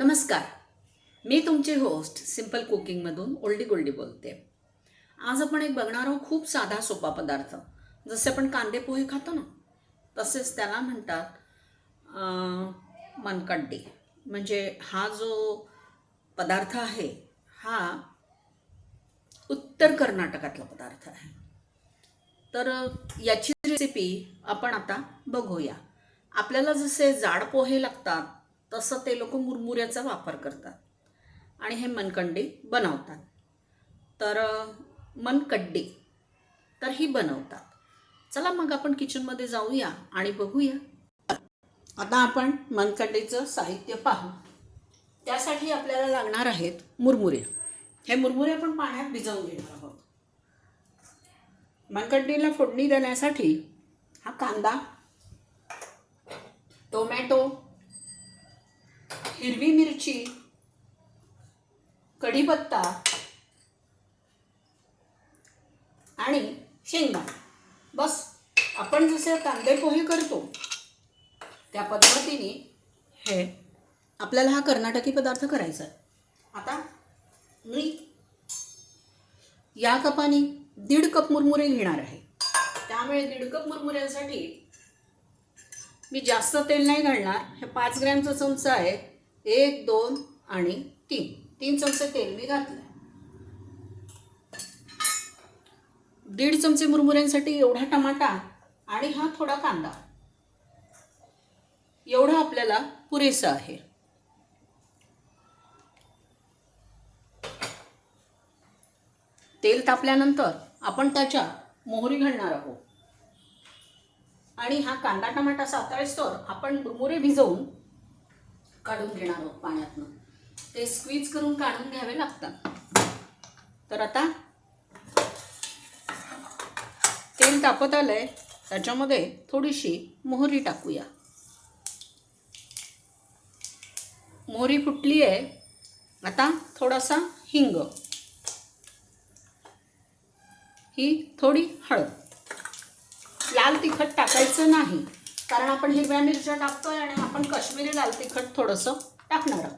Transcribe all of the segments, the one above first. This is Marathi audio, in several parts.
नमस्कार. मी तुमचे होस्ट सिंपल कुकिंगमधून ओल्डी गोल्डी बोलते. आज आपण एक बघणार आहोत खूप साधा सोपा पदार्थ. जसे आपण कांदे पोहे खातो ना तसेच त्याला म्हणतात मनकड्डी म्हणजे हा जो पदार्थ आहे हा उत्तर कर्नाटकातला पदार्थ आहे. तर याची रेसिपी आपण आता बघूया. आपल्याला जसे जाड पोहे लागतात तसं ते लोक मुरमुऱ्याचा वापर करतात. आणि हे मनकंडी बनवतात. तर मनकड्डे मनकड्डी तर ही बनवतात. चला मग आपण किचनमध्ये जाऊया आणि बघूया. आता आपण मनकड्डीचं साहित्य पाहू. त्यासाठी आपल्याला लागणार आहेत मुरमुरे. हे मुरमुरे आपण पाण्यात भिजवून घेणार आहोत. मनकंडीला फोडणी देण्यासाठी हा कांदा टोमॅटो हिरवी मिरची कढीपत्ता आणि शेंगदाणा बस आपण जसे कांदे पोहे करतो त्या पद्धतीने हे. आपल्याला हा कर्नाटकी पदार्थ करायचा आहे. आता मी या कपाने दीड कप मुरमुरे घेणार आहे. त्यामुळे दीड कप मुरमुऱ्यांसाठी मी जास्त तेल नाही घालणार. हे पाच ग्रॅमचा चमचा आहे. एक दोन आणि तीन. तीन चमचे तेल मी घातलं दीड चमचे मुरमुऱ्यांसाठी एवढा टमाटा आणि हा थोडा कांदा. एवढं आपल्याला पुरेसं आहे. तेल तापल्यानंतर आपण त्याच्या मोहरी घालणार आहोत. आणि हा कांदा टमाटा साताळेस्तोवर आपण मुरमुरे भिजवून काढून घेणार आहोत पाण्यातनं. ते स्क्वीज करून काढून घ्यावे लागतात. तर आता तेल तापत आलंय त्याच्यामध्ये थोडीशी मोहरी टाकूया. मोहरी फुटली आहे आता थोडासा हिंग. ही थोडी हळद. लाल तिखट टाकायचं नाही. कारण आपण हिरव्या मिरच्या टाकतोय आणि आपण कश्मीरी लाल तिखट थोडंसं टाकणार आहोत.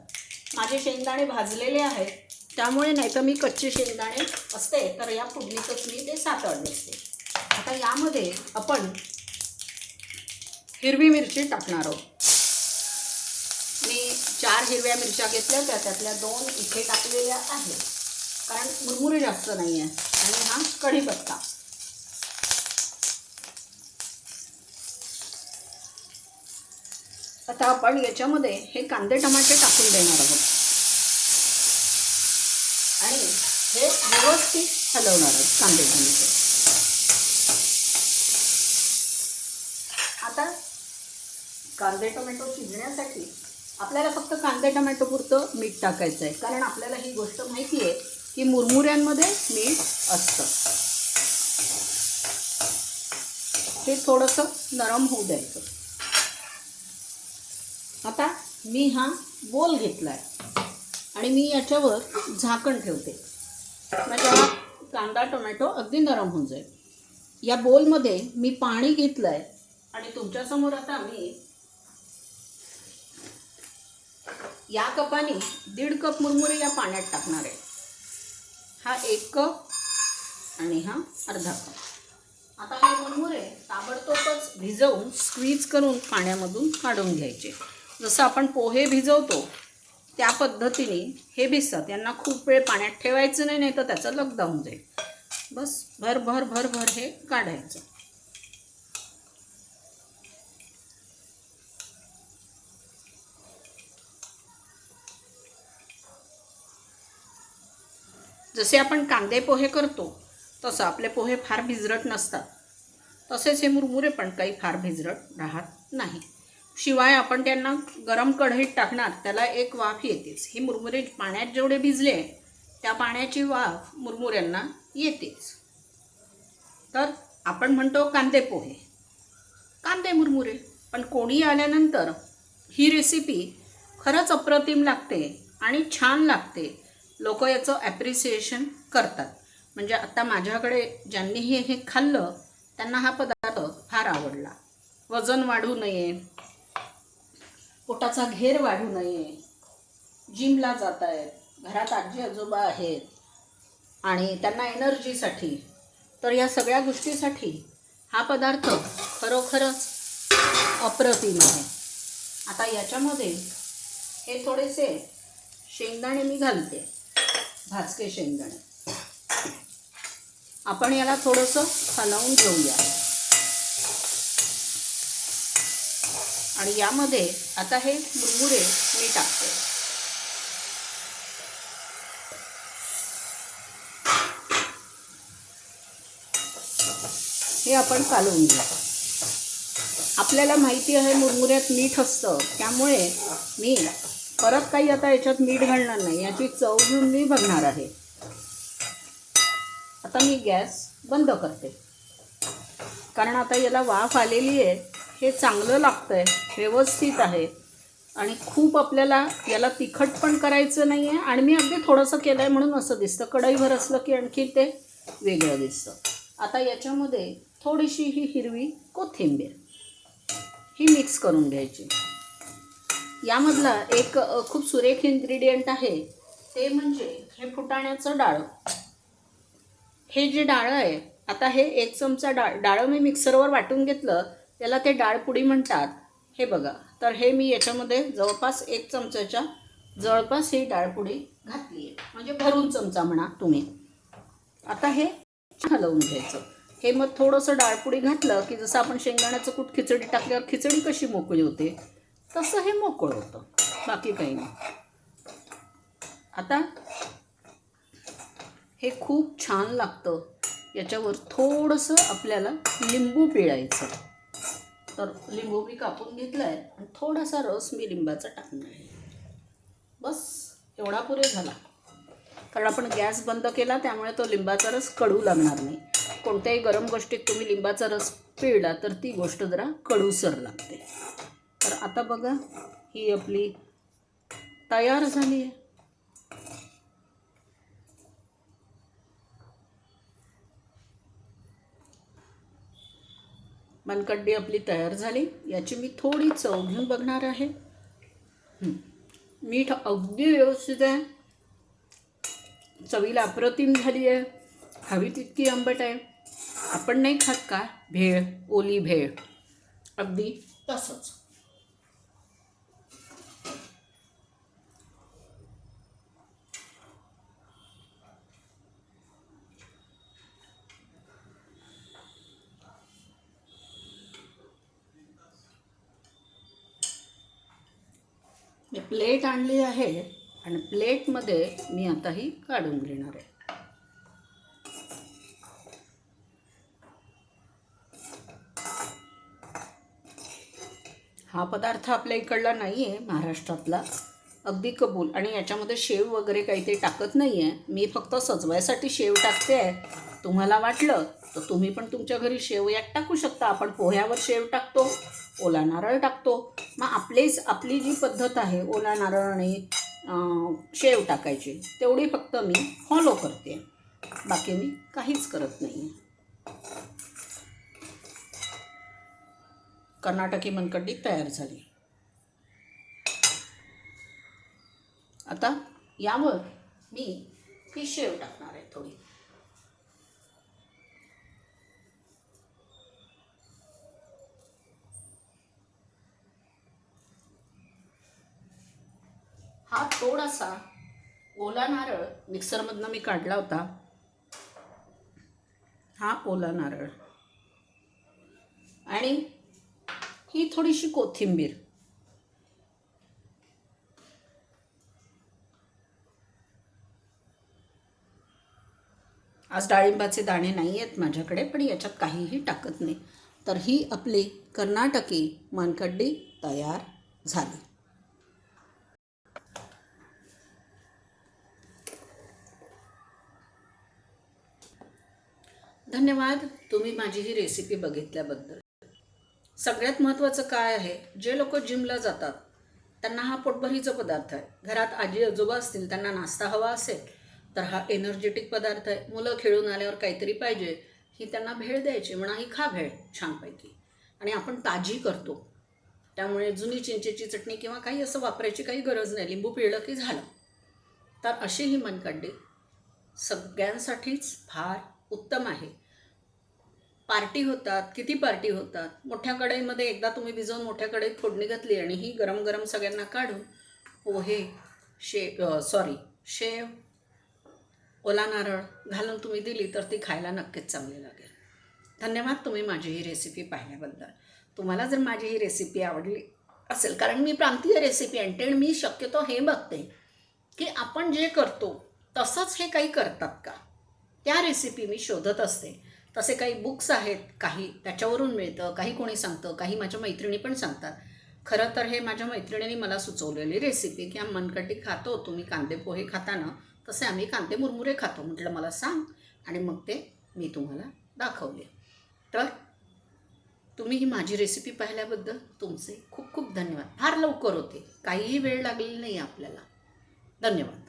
माझे शेंगदाणे भाजलेले आहेत. त्यामुळे नाही तर मी कच्चे शेंगदाणे असते तर या फोडणीतच मी ते सातळले असते आता यामध्ये आपण हिरवी मिरची टाकणार आहोत. मी चार हिरव्या मिरच्या घेतल्या त्या त्यातल्या दोन इथे टाकलेल्या आहेत. कारण मुरमुरे जास्त नाही आहे आणि हा कढीपत्ता. आता आपण याच्यामध्ये हे कांदे टमाटे टाकून देणार आहोत. आणि हे व्यवस्थित हलवणार आहोत कांदे टमाटे. आता कांदे टोमॅटो शिजण्यासाठी आपल्याला फक्त कांदे टोमॅटो पुरतं मीठ टाकायचं आहे कारण आपल्याला ही गोष्ट माहिती आहे की मुरमुऱ्यांमध्ये मीठ असतं. ते थोडंसं नरम होऊ द्यायचं. आता मी हा बोल घेतला आहे आणि मी याच्यावर झाकण ठेवते. म्हणजे हा कांदा टोमॅटो अगदी नरम होऊन जाईल. या बोलमध्ये मी पाणी घेतलं आहे आणि तुमच्यासमोर आता मी या कपाने दीड कप मुरमुरे या पाण्यात टाकणार आहे. हा एक कप आणि हा अर्धा कप. आता हे मुरमुरे ताबडतोबच भिजवून स्क्वीज करून पाण्यामधून काढून घ्यायचे. जसं आपण पोहे भिजवतो त्या पद्धतीने हे भिजतात. यांना खूप वेळ पाण्यात ठेवायचं नाही नाही तर त्याचं लगदा होऊन जाईल. बस भर भर भर भर हे काढायचं. जसे आपण कांदे पोहे करतो तसं आपले पोहे फार भिजरट नसतात. तसेच हे मुरमुरे पण काही फार भिजरट राहत नाही. शिवाय आपण त्यांना गरम कढईत टाकणार त्याला एक वाफ येतेच. हे मुरमुरे पाण्यात जेवढे भिजले त्या पाण्याची वाफ मुरमुऱ्यांना येतेच. तर आपण म्हणतो कांदे पोहे. कांदे मुरमुरे. पण कोणी आल्यानंतर ही रेसिपी खरंच अप्रतिम लागते आणि छान लागते. लोक याचं ॲप्रिसिएशन करतात. म्हणजे आता माझ्याकडे ज्यांनी हे हे खाल्लं त्यांना हा पदार्थ फार आवडला. वजन वाढू नये. पोटाचा घेर वाढू नये. जिमला जात आहेत घरात आजी आजोबा आहेत आणि त्यांना एनर्जीसाठी तर या सगळ्या गोष्टीसाठी हा पदार्थ खरोखरच अप्रतिम आहे. आता याच्यामध्ये हे थोडेसे शेंगदाणे मी घालते. भाजके शेंगदाणे. आपण याला थोडंसं हलवून घेऊया. आणि यामध्ये आता हे मुरमुरे मी टाकते. हे आपण कालवून घेऊ. आपल्याला माहिती आहे मुरमुऱ्यात मीठ असतं. त्यामुळे मी परत काही आता याच्यात मीठ घालणार नाही. याची चव घेऊन मी बघणार आहे. आता मी गॅस बंद करते. कारण आता याला वाफ आलेली आहे. हे चांगलं लागतं आहे व्यवस्थित आहे. आणि खूप आपल्याला याला तिखट पण करायचं नाही आहे आणि मी अगदी थोडंसं केलं आहे म्हणून असं दिसतं. कढईभर असलं की आणखी ते वेगळं दिसतं. आता याच्यामध्ये थोडीशी ही हिरवी कोथिंबीर. ही मिक्स करून घ्यायची. यामधला एक खूप सुरेख इन्ग्रेडियंट आहे. ते म्हणजे हे फुटाण्याचं डाळ. हे जे डाळं आहे आता हे एक चमचा डाळ डाळं मी मिक्सरवर वाटून घेतलं त्याला ते डाळपुडी म्हणतात. हे बघा. तर हे मी याच्यामध्ये जवळपास एक चमच्याच्या जवळपास ही डाळपुडी घातली आहे. म्हणजे भरून चमचा म्हणा तुम्ही. आता हे हलवून घ्यायचं. हे मग थोडंसं डाळपुडी घातलं की जसं आपण शेंगदाण्याचं कूट खिचडी टाकल्यावर खिचडी कशी मोकळी होते तसं हे मोकळं होतं. बाकी काही नाही. आता हे खूप छान लागतं. याच्यावर थोडंसं आपल्याला लिंबू पिळायचं. तर लिंबू मी कापून घेतला आहे आणि थोडासा रस मी लिंबाचा टाकणार आहे. बस एवढा पुरे झाला. कारण आपण गॅस बंद केला त्यामुळे तो लिंबाचा रस कडू लागणार नाही. कोणत्याही गरम गोष्टीत तुम्ही लिंबाचा रस पिळला तर ती गोष्ट जरा कडूसर लागते. तर आता बघा ही आपली तयार झाली आहे. मनकड्डी आपली तयार झाली. याची मी थोडी चव घेऊन बघणार आहे. मीठ अगदी व्यवस्थित आहे. चवीला अप्रतिम झाली आहे. हवी तितकी आंबट आहे. आपण नाही खात का? भेळ ओली भेळ. अगदी तसंच. मी प्लेट आणली आहे आणि प्लेटमध्ये मी आता ही काढून घेणार आहे. हा पदार्थ आपल्या इकडला नाही आहे महाराष्ट्रातला. अगदी कबूल. आणि याच्यामध्ये शेव वगैरे काही ते टाकत नाही आहे मी फक्त सजवायसाठी शेव टाकते. आहे तुम्हाला वाटलं तर तुम्ही पण तुमच्या घरी शेव यात टाकू शकता. आपण पोह्यावर शेव टाकतो. ओला नारळ टाकतो. मग आपलेच आपली जी पद्धत आहे ओला नारळ आणि शेव टाकायची तेवढी फक्त मी फॉलो करते. बाकी मी काहीच करत नाही आहे कर्नाटकी मनकड्डी तयार झाली. आता यावर मी ही शेव टाकणार आहे थोडी. हा थोडासा ओला नारळ मिक्सरमधनं मी काढला होता. हा ओला नारळ. आणि ही थोडीशी कोथिंबीर. आज डाळिंबाचे दाणे नाही आहेत माझ्याकडे पण याच्यात काहीही टाकत नाही. तर ही आपली कर्नाटकी मानकड्डी तयार झाली. धन्यवाद तुम्ही माझी ही रेसिपी बघितल्याबद्दल. सगळ्यात महत्त्वाचं काय आहे जे लोक जिमला जातात त्यांना हा पोटभरीचा पदार्थ आहे. घरात आजी आजोबा असतील त्यांना नाश्ता हवा असेल तर हा एनर्जेटिक पदार्थ आहे. मुलं खेळून आल्यावर काहीतरी पाहिजे ही त्यांना भेळ द्यायची म्हणा ही खा भेळ छानपैकी. आणि आपण ताजी करतो. त्यामुळे जुनी चिंचेची चटणी किंवा काही असं वापरायची काही गरज नाही लिंबू पिळलं की झालं. तर अशी ही मनकांडी सगळ्यांसाठीच फार उत्तम आहे. पार्टी होतात किती पार्टी होतात? मोठ्या कढईमध्ये एकदा तुम्ही भिजवून मोठ्या कढईत फोडणी घातली आणि ही गरम गरम सगळ्यांना काढून पोहे शे सॉरी शेव ओला नारळ घालून तुम्ही दिली तर ती खायला नक्कीच चांगली लागेल. धन्यवाद तुम्ही माझी ही रेसिपी पाहिल्याबद्दल. तुम्हाला जर माझी ही रेसिपी आवडली असेल कारण मी प्रांतीय रेसिपी आणते आणि मी शक्यतो हे बघते की आपण जे करतो तसंच हे काही करतात का? त्या रेसिपी मी शोधत असते. तसे काही बुक्स आहेत काही त्याच्यावरून मिळतं काही कोणी सांगतं काही माझ्या मैत्रिणी पण सांगतात. खरं तर हे माझ्या मैत्रिणींनी मला सुचवलेली रेसिपी की आम्ही मनकटी खातो तुम्ही कांदे पोहे खाताना तसे आम्ही कांदे मुरमुरे खातो म्हटलं मला सांग आणि मग ते मी तुम्हाला दाखवले. तर तुम्ही ही माझी रेसिपी पाहिल्याबद्दल तुमचे खूप खूप धन्यवाद. फार लवकर होते. काहीही वेळ लागलेली नाही आपल्याला. धन्यवाद.